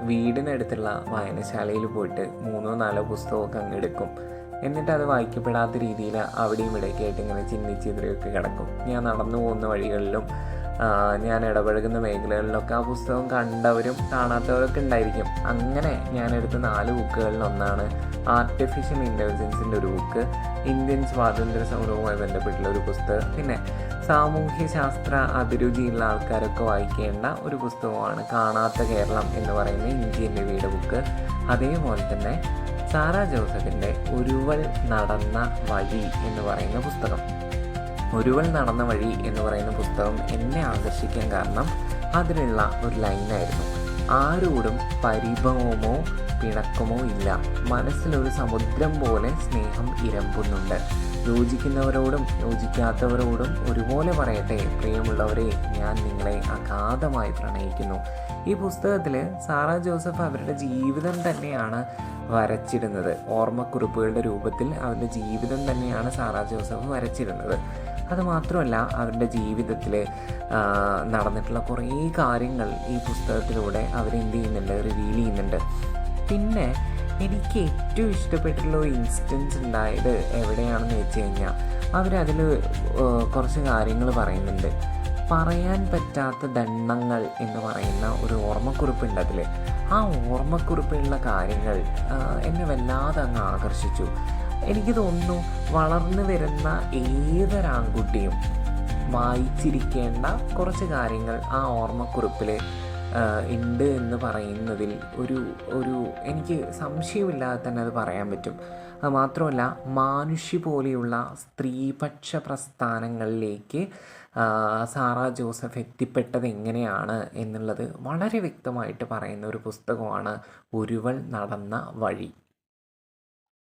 വീടിനടുത്തുള്ള വായനശാലയിൽ പോയിട്ട് മൂന്നോ നാലോ പുസ്തകമൊക്കെ അങ്ങ് എടുക്കും. എന്നിട്ട് അത് വായിക്കപ്പെടാത്ത രീതിയിൽ അവിടെയും ഇവിടെയൊക്കെ ആയിട്ട് ഇങ്ങനെ ചിന്നിച്ചിതറിയൊക്കെ കിടക്കും. ഞാൻ നടന്നു പോകുന്ന വഴികളിലും ഞാൻ ഇടപഴകുന്ന മേഖലകളിലൊക്കെ ആ പുസ്തകം കണ്ടവരും കാണാത്തവരൊക്കെ ഉണ്ടായിരിക്കും. അങ്ങനെ ഞാൻ എടുത്ത നാല് ബുക്കുകളിൽ ഒന്നാണ് ആർട്ടിഫിഷ്യൽ ഇന്റലിജൻസിന്റെ ഒരു ബുക്ക് ഇന്ത്യൻ സ്വാതന്ത്ര്യ സമരവുമായി ബന്ധപ്പെട്ടുള്ള ഒരു പുസ്തകം. പിന്നെ സാമൂഹ്യ ശാസ്ത്ര അഭിരുചിയുള്ള ആൾക്കാരൊക്കെ വായിക്കേണ്ട ഒരു പുസ്തകമാണ് കാണാത്ത കേരളം എന്ന് പറയുന്ന ഇന്ത്യൻ രവിയുടെ ബുക്ക് അതേപോലെ തന്നെ സാറാ ജോസഫിന്റെ ഒരുവൾ നടന്ന വഴി എന്ന് പറയുന്ന പുസ്തകം. ഒരുവൾ നടന്ന വഴി എന്ന് പറയുന്ന പുസ്തകം എന്നെ ആകർഷിക്കാൻ കാരണം അതിലുള്ള ഒരു ലൈനായിരുന്നു. ആരോടും പരിഭവമോ പിണക്കമോ ഇല്ല. മനസ്സിലൊരു സമുദ്രം പോലെ സ്നേഹം ഇരമ്പുന്നുണ്ട്. യോജിക്കുന്നവരോടും യോജിക്കാത്തവരോടും ഒരുപോലെ പറയട്ടെ. പ്രിയമുള്ളവരെ ഞാൻ നിങ്ങളെ അഗാധമായി പ്രണയിക്കുന്നു. ഈ പുസ്തകത്തിൽ സാറ ജോസഫ് അവരുടെ ജീവിതം തന്നെയാണ് വരച്ചിടുന്നത്. ഓർമ്മക്കുറിപ്പുകളുടെ രൂപത്തിൽ അവരുടെ ജീവിതം തന്നെയാണ് സാറ ജോസഫ് വരച്ചിരുന്നത് അതുമാത്രമല്ല അവരുടെ ജീവിതത്തിൽ നടന്നിട്ടുള്ള കുറേ കാര്യങ്ങൾ ഈ പുസ്തകത്തിലൂടെ അവരെന്ത് ചെയ്യുന്നുണ്ട് റിവീൽ ചെയ്യുന്നുണ്ട്. പിന്നെ എനിക്ക് ഏറ്റവും ഇഷ്ടപ്പെട്ടിട്ടുള്ള ഒരു ഇൻസ്റ്റൻസ് ഉണ്ടായത് എവിടെയാണെന്ന് വെച്ച് കഴിഞ്ഞാൽ അവരതിൽ കുറച്ച് കാര്യങ്ങൾ പറയുന്നുണ്ട്. പറയാൻ പറ്റാത്ത ദണ്ണങ്ങൾ എന്ന് പറയുന്ന ഒരു ഓർമ്മക്കുറിപ്പുണ്ട് അതിൽ ആ ഓർമ്മക്കുറിപ്പിലുള്ള കാര്യങ്ങൾ എന്നെ വല്ലാതെ അങ്ങ് ആകർഷിച്ചു. എനിക്ക് തോന്നുന്നു വളർന്നു വരുന്ന ഏതൊരാൺകുട്ടിയും വായിച്ചിരിക്കേണ്ട കുറച്ച് കാര്യങ്ങൾ ആ ഓർമ്മക്കുറിപ്പിൽ ഉണ്ട് എന്ന് പറയുന്നതിൽ ഒരു ഒരു എനിക്ക് സംശയമില്ലാതെ തന്നെ അത് പറയാൻ പറ്റും. അത് മാത്രമല്ല മാനുഷ്യ പോലെയുള്ള സ്ത്രീപക്ഷ പ്രസ്ഥാനങ്ങളിലേക്ക് സാറ ജോസഫ് എത്തിപ്പെട്ടത് എങ്ങനെയാണ് എന്നുള്ളത് വളരെ വ്യക്തമായിട്ട് പറയുന്ന ഒരു പുസ്തകമാണ് ഒരുവൾ നടന്ന വഴി.